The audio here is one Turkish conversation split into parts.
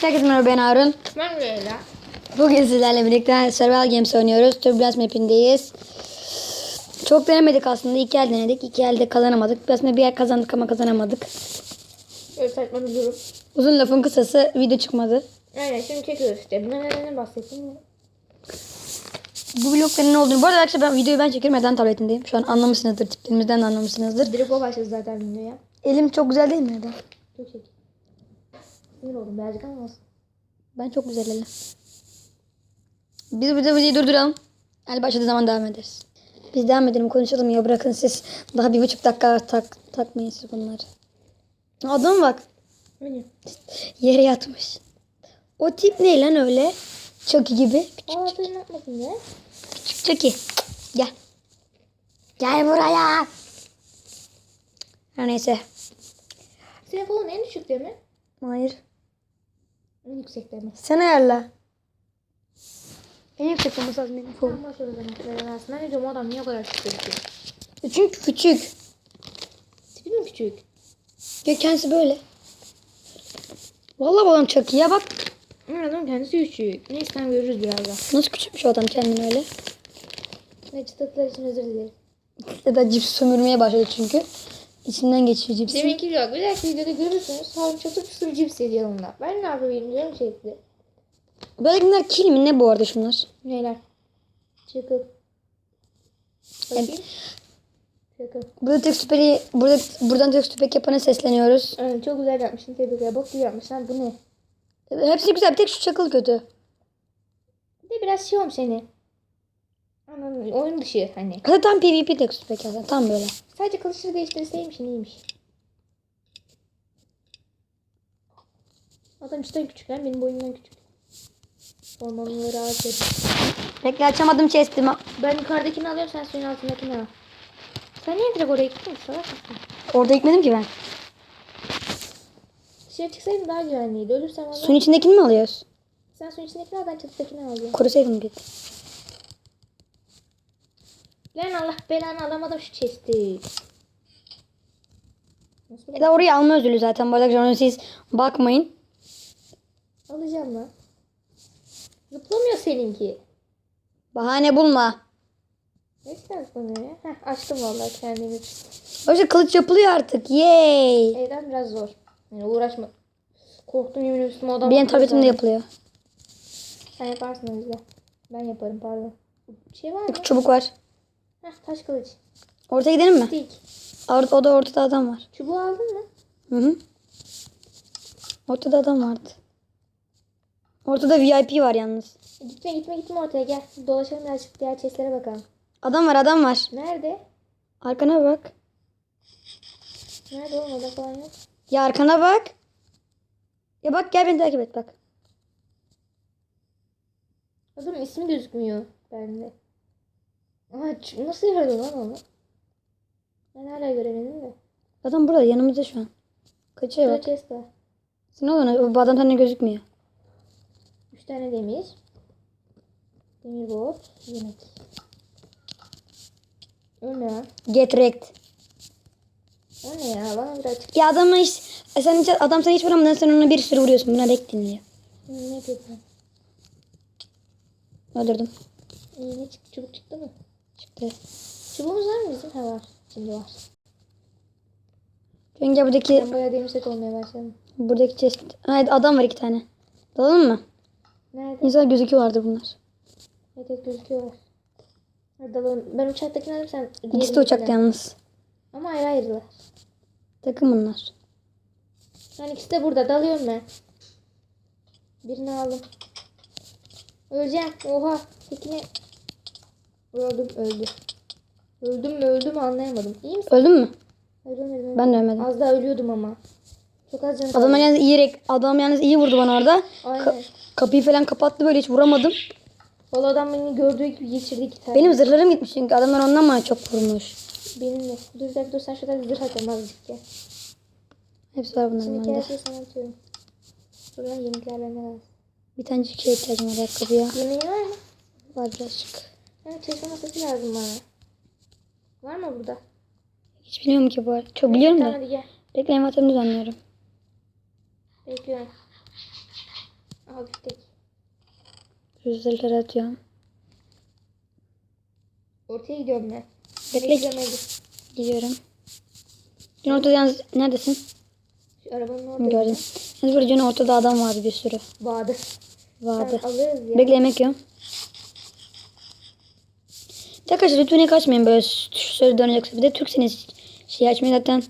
Herkese merhaba ben Harun. Ben Leyla. Bugün sizlerle birlikte Survival Games oynuyoruz. Turbulence mapindeyiz. Çok denemedik aslında. İki el denedik. İki elde kazanamadık. Aslında bir yer kazandık ama kazanamadık. Öyle saçma bir durum. Uzun lafın kısası video çıkmadı. Aynen şimdi çekiyoruz işte. Bundan neden bahsettim? Bu blokların ne olduğunu. Bu arada arkadaşlar ben videoyu ben çekiyorum. Neden tabletindeyim. Şu an anlamışsınızdır. Tiplerimizden de anlamışsınızdır. Direkt o başladı zaten videoya. Elim çok güzel değil mi neden? Çok çek. Sinir oldum birazcık ama olsun. Ben çok güzel elim. Biz burada videoyu durduralım. Yani başladığı zaman devam ederiz. Biz devam edelim konuşalım ya bırakın siz daha bir buçuk dakika tak, takmayın siz bunları. Adam bak yere yatmış. O tip ne lan öyle? Chucky gibi. Aa sen ne yapmadın ya? Küçük Chucky. Gel. Gel buraya. Her neyse. Senin falan en düşük değil mi? Hayır. En yüksek değil mi? Sen ayarla. En yüksek olması lazım benim kolum. Sen o zaman. Ben aslında ne diyorum adam niye o kadar küçük? Çünkü küçük. Tipi mi küçük? Ya kendisi böyle. Vallahi bu adam Chucky'ye bak. Ama adam kendisi küçük. Neyse sen görürüz birazdan. Nasıl küçükmüş o adam kendini öyle. Ne çıtıklar için özür dilerim. Ya da cips sömürmeye başladı çünkü. İçinden geçiyor cipsi. Deminki vlog. Bir dahaki videoda görürsünüz. Harun çatır çatır cips yedi yanımda. Ben ne yapayım canım çekti. Böylekiler kil mi ne bu arada şunlar? Neler? Çıkıp. Bakayım. Burada tek süperi, burada, buradan tek süpek yapana sesleniyoruz. Evet, çok güzel yapmışsın. Tebrikler. Bok gibi yapmışsın. Bu ne? Hepsi güzel bir tek şu çakıl kötü. Bir de biraz şey olmuş seni. Anladım. Oyun dışı hani. Tam PvP tek süpek aslında tam böyle. Sadece kılıçları değiştirseymiş iyiymiş. Adam işte küçük lan. Benim boyumdan küçük. Ormanları rahat et. Bekle açamadım chest'imi. Ben yukarıdakini alıyorum. Sen suyun altındakini al. Sen niye direkt oraya gittin? Salak mısın? Orada gitmedim ki ben. Dışarı çıksaydın daha güvenliydi. Ölürsem Allah. Suyun içindekini mi alıyoruz? Sen suyun içindekini al. Ben çatıdakini alacağım. Korusaydım bir. Lan Allah belanı alamadım şu chest'i. Nasıl Ya da orayı alma özürlü zaten. Bu arada siz bakmayın. Alacağım lan. Zıplamıyor seninki. Bahane bulma. İster zıplamıyor ya? Heh açtım vallahi kendimi. Oysa kılıç yapılıyor artık. Yay. Evden biraz zor. Yani uğraşma. Korktum yemin üstüme odam. Benim tabletimde yapılıyor. Sen yaparsın o yüzden. Ben yaparım pardon. Şey var mı? Çubuk var. Heh taş kılıç. Ortaya gidelim mi? Stick. Or- o da ortada adam var. Çubuğu aldın mı? Hı hı. Ortada adam vardı. Ortada VIP var yalnız. Gitme gitme gitme ortaya gel. Dolaşalım birazcık diğer chestlere bakalım. Adam var adam var. Nerede? Arkana bak. Nerede oğlum orada falan yok. Ya arkana bak. Ya bak gel beni takip et bak. Adamın ismi gözükmüyor bende. Aha nasıl gördün lan onu? Ben hala göremedim de. Adam burada yanımızda şu an. Kaçıyor bak. var. Sen oğlum bu adam sende gözükmüyor. Üç tane demir. Demir bot. Yemek. O ne? Get wrecked. O ne ya? Bana bir açık. Ya adamla hiç e sen hiç, adam sana hiç vuramadan sen ona bir sürü vuruyorsun. Buna rek dinliyor. Ne yapıyorsun? Öldürdüm. İyi ne çıktı? Çubuk çıktı mı? Çıktı. Çubuğumuz var mı bizim? Ha var. Şimdi var. Çünkü buradaki Ben bayağı demir set olmaya başladım. buradaki chest. Hayır adam var iki tane. Dalalım mı? Nerede? İnsan gözüküyorlardır bunlar. Evet evet gözüküyorlar. Hadi dalalım. Ben uçaktakini alayım sen. İkisi de uçakta yalnız. Ama ayrı ayrılar. Takım bunlar. Yani ikisi de burada. Dalıyorum ben. Birini aldım. Öleceğim. Oha. Tekine. Öldüm. Öldü. Öldüm mü öldüm mü anlayamadım. İyi misin? Öldün mü? Öldüm Ben de ölmedim. Az daha ölüyordum ama. Çok az canım. Adam yalnız iyi rek, adam yalnız iyi vurdu bana orada. Aynen. Kapıyı falan kapattı böyle hiç vuramadım. Valla adam beni gördüğü gibi geçirdi iki tane. Benim zırhlarım gitmiş çünkü adamlar ondan bana çok vurmuş. Benim de. Dur bir dakika dur sen şurada bir zırh atayım azıcık ya. Hepsi var bunların Şimdiki her bende. şeyi sana atıyorum. Dur lan yemekler bende. Bir tane şey ihtiyacım var ayakkabıya. Yemeğin var mı? Var birazcık. Evet çalışma masası lazım bana. Var mı burada? Hiç bilmiyorum ki bu arada. Çok biliyorum Tamam da. hadi gel. Bekle envanterimi düzenliyorum. Bekliyorum. hafif tek. Rüzgarları atıyorum. Ortaya gidiyorum ben. Bekle. Beklemedim. Gidiyorum. Dün ortada yalnız neredesin? Şu arabanın orada. Gördüm. Yalnız burada dün ortada adam vardı bir sürü. Vardı. Sen alırız ya. Bekle yemek yiyorum. Arkadaşlar lütfen kaçmayın böyle soru dönecekse. Bir de Türkseniz şey açmayın zaten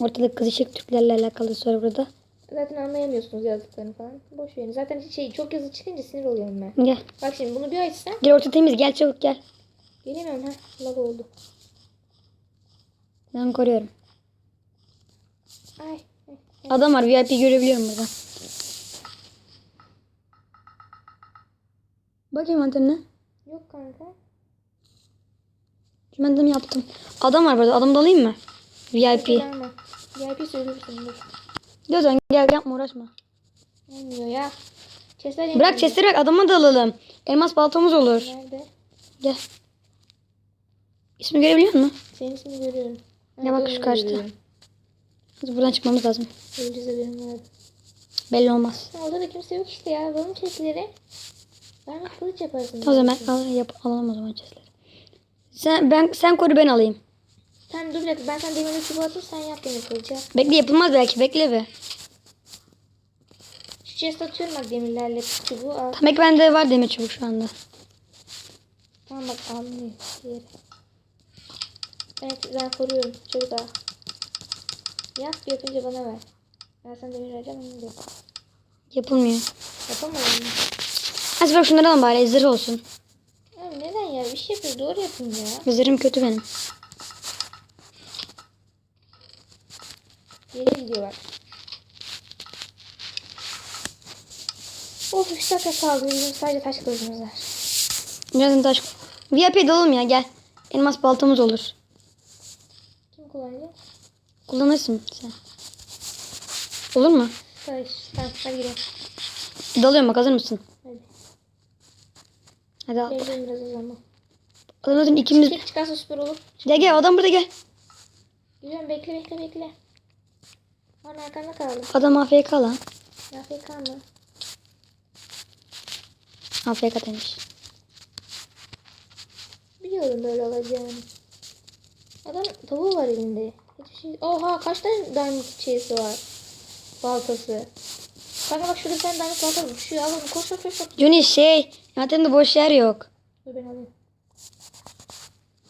ortalık kızışık Türklerle alakalı soru burada. Zaten anlayamıyorsunuz yazdıklarını falan. Boş verin. Zaten şey çok yazı çıkınca sinir oluyorum ben. Gel. Bak şimdi bunu bir açsam. Gel orta temiz gel çabuk gel. Gelemiyorum ha. Lag oldu. Ben koruyorum. Ay. ay. Adam var VIP görebiliyorum burada. Bakayım antenne. Yok kanka. Mi yaptım? Adam var burada. Adamı da alayım mı? VIP. Gelme. VIP dur. Diyorsan gel yapma uğraşma. Olmuyor ya. Chestler Bırak chestleri bırak adama da alalım. Elmas baltamız olur. Nerede? Gel. İsmi görebiliyor musun? Senin ismini görüyorum. Ya bak şu karşıda. Hadi buradan çıkmamız lazım. Öleceğiz haberim. Belli olmaz. Orada da kimse yok işte ya. Alalım chestleri. Ben kılıç yaparsın. O zaman al, yap, alalım o zaman chestleri. Sen, ben, sen koru ben alayım. Sen dur bir dakika. Ben sana demirli çubuğu atayım. Sen yap demir kılıcı. Bekle yapılmaz belki bekle be. Şu chest atıyorum bak demirlerle çubuğu al. Tamek bende var demir çubuk şu anda. Tamam bak almıyor. Diğeri. Evet ben koruyorum. Çabuk al. Yap yapınca bana ver. Ben sana demir vereceğim onu da. Yapılmıyor. Yapamadım? Hadi bırak şunları alın bari zırh olsun. Ya? Bir şey yapıyoruz. Doğru yapın ya. Zırhım kötü benim. Geri gidiyor bak. Of 3 dakika kaldı. Bizim sadece taş kılıcımız var. Birazdan taş... VIP dalalım ya gel. Elmas baltamız olur. Kim kullanacak? Kullanırsın sen. Olur mu? Hayır. Tamam hadi gidelim. Dalıyorum bak hazır mısın? Hadi. Hadi al. Geleceğim biraz o zaman. Adam zaten ikimiz... Tek çıkarsa süper olur. Gel gel adam burada gel. Gidiyorum bekle bekle bekle. Lan arkanda kaldım. Adam AFK lan. AFK mı? AFK demiş. Biliyorum böyle olacağını. Adam tavuğu var elinde. Hiçbir şey... Oha kaç tane diamond şeysi var. Baltası. Kanka bak şurada sen diamond balta var. Uçuyor al onu koş koş koş. Johnny şey... Zaten boş yer yok. Dur ben alayım.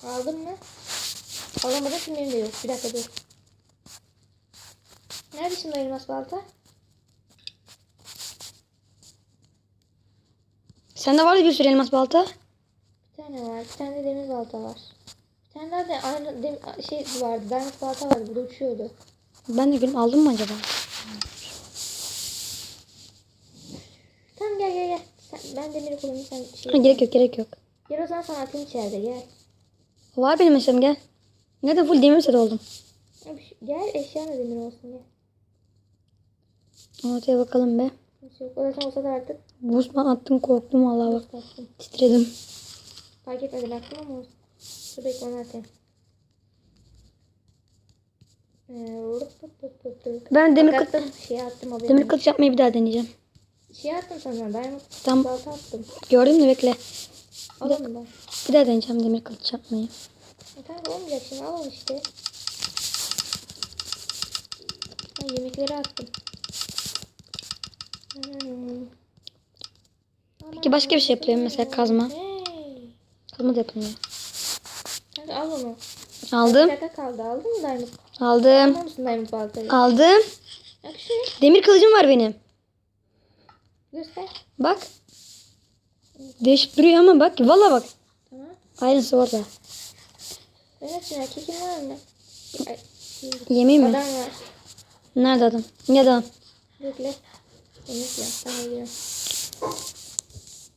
Aldın mı? Alamadım şimdi benim de yok. Bir dakika dur. Nerede şimdi o elmas balta? Sende vardı bir sürü elmas balta. Bir tane var. Bir tane de demir balta var. Bir tane daha da aynı dem şey vardı. Diamond balta vardı. Burada uçuyordu. Ben de gülüm aldım mı acaba? Tamam gel gel gel. Sen, ben demiri kullanayım sen Ha, şey. gerek yok gerek yok. Gel o zaman sana atayım içeride gel. Var benim eşyam gel. Nerede full demir set oldum. Gel eşyan da demir olsun gel. Ortaya bakalım be. Kimse yok. O da sen olsa da artık. Buzman attım korktum vallahi bak. Titredim. Fark etmedi baktım ama olsun. Dur bekle onu atayım. Ee. Ben demir attım. Şey attım haberim. demir kılıç yapmayı bir daha deneyeceğim. Şey attım sana. Diamond Tam balta attım. gördün mü bekle. Al onu da. Bir daha deneyeceğim demir kılıç yapmayı. E, Kanka olmayacak şimdi al onu işte. Ha, yemekleri attım. Hmm. Peki başka bir şey yapılıyor mu? Mesela kazma. Hey. Kazma da yapılmıyor. Kanka al onu. Aldım. Dakika kaldı. Aldın mı Diamond? Aldım. Alır mısın Diamond baltayı? Aldım. Bak şuraya. Demir kılıcım var benim. Göster. Bak. Değişik duruyor ama bak. Valla bak. Tamam. Aynısı orada. Evet şuna kekin var mı? Yemeyeyim mi? Adam var. Nerede adam? Ne adam? Bekle. Ya. Tamam geliyorum.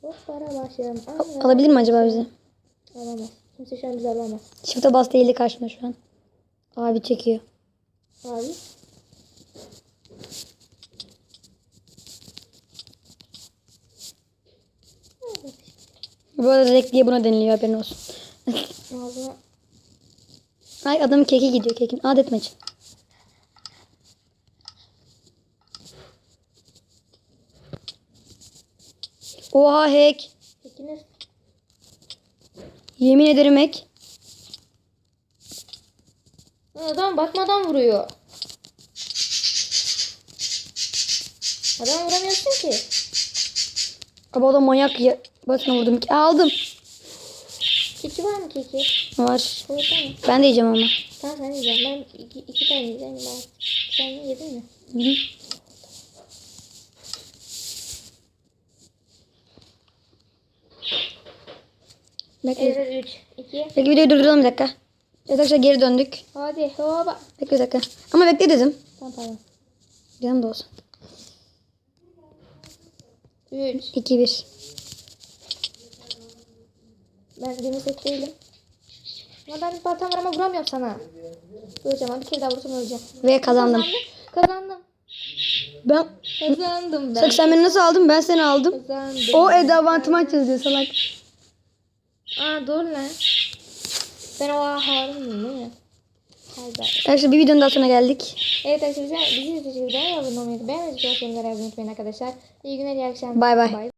Hop para başlayalım. Allah. Alabilir mi acaba bizi? Alamaz. Kimse şu an bizi alamaz. Shift'e bas değildi karşımda şu an. Abi çekiyor. Abi. Bu arada Rek diye buna deniliyor haberin olsun. Ay adamın keki gidiyor kekin. Adet maçı. Oha hack. Pekiniz. Yemin ederim hack. Adam bakmadan vuruyor. Adam vuramıyorsun ki. Abi o da manyak ya. Basına vurdum. Aldım. Keki var mı keki? Var. Koysana. Ben de yiyeceğim ama. Tamam sen yiyeceksin. Ben iki, iki tane yiyeceğim. Ben. Sen yedin mi? Hı hı. Bekle. Evet 3, 2. Peki videoyu durduralım bir dakika. Arkadaşlar geri döndük. Hadi hoba. Bekle bir dakika. Ama bekle dedim. Tamam pardon. Canım da olsun. 3. 2 1. Ben gemi set değilim. Ama ben baltam var ama vuramıyorum sana. Öleceğim abi bir kere daha vursam öleceğim. Ve kazandım. Kazandım. Ben Kazandım ben. Bak sen beni nasıl aldın? Ben seni aldım. Kazandım. O Eda avantıman çözüyor salak. Aa doğru lan. Ben o Harun'um değil mi? Arkadaşlar bir videonun daha sonuna geldik. Evet arkadaşlar bizi izleyicilerden abone olmayı beğenmeyi yorumlara yazmayı unutmayın arkadaşlar. İyi günler iyi akşamlar. Bay bay.